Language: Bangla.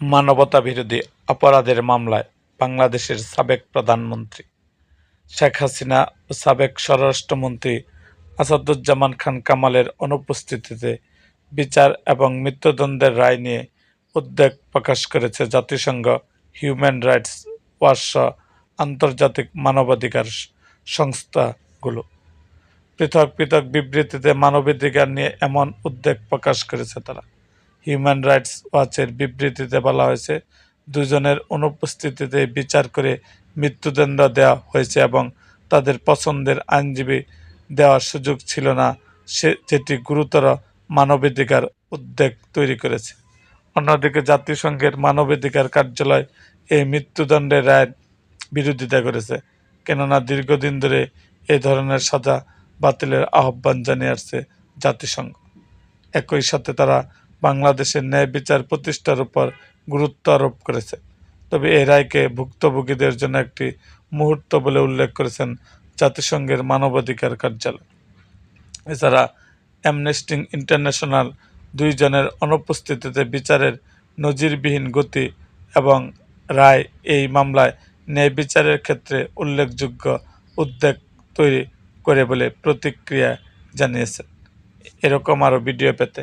মানবতাবিরোধী অপরাধের মামলায় বাংলাদেশের সাবেক প্রধানমন্ত্রী শেখ হাসিনা ও সাবেক স্বরাষ্ট্রমন্ত্রী আসাদুজ্জামান খান কামালের অনুপস্থিতিতে বিচার এবং মৃত্যুদণ্ডের রায় নিয়ে উদ্বেগ প্রকাশ করেছে জাতিসংঘ হিউম্যান রাইটস ওয়াচ সহ আন্তর্জাতিক মানবাধিকার সংস্থাগুলো। পৃথক পৃথক বিবৃতিতে মানবাধিকার নিয়ে এমন উদ্বেগ প্রকাশ করেছে তারা। হিউম্যান রাইটস ওয়াচের বিবৃতিতে বলা হয়েছে, দুজনের অনুপস্থিতিতে বিচার করে মৃত্যুদণ্ড দেওয়া হয়েছে এবং তাদের পছন্দের আইনজীবী দেওয়ার সুযোগ ছিল না, সে যেটি গুরুতর মানবাধিকার উদ্বেগ তৈরি করেছে। অন্যদিকে জাতিসংঘের মানবাধিকার কার্যালয় এই মৃত্যুদণ্ডের রায়ের বিরোধিতা করেছে, কেননা দীর্ঘদিন ধরে এই ধরনের সাজা বাতিলের আহ্বান জানিয়ে আসছে জাতিসংঘ। একই সাথে তারা বাংলাদেশের ন্যায় বিচার প্রতিষ্ঠার উপর গুরুত্ব আরোপ করেছে। তবে এই রায়কে ভুক্তভোগীদের জন্য একটি মুহূর্ত বলে উল্লেখ করেছেন জাতিসংঘের মানবাধিকার কার্যালয়। এছাড়া অ্যামনেস্টিং ইন্টারন্যাশনাল দুইজনের অনুপস্থিতিতে বিচারের নজিরবিহীন গতি এবং রায় এই মামলায় ন্যায় বিচারের ক্ষেত্রে উল্লেখযোগ্য উদ্বেগ তৈরি করে বলে প্রতিক্রিয়া জানিয়েছেন। এরকম আরও ভিডিও পেতে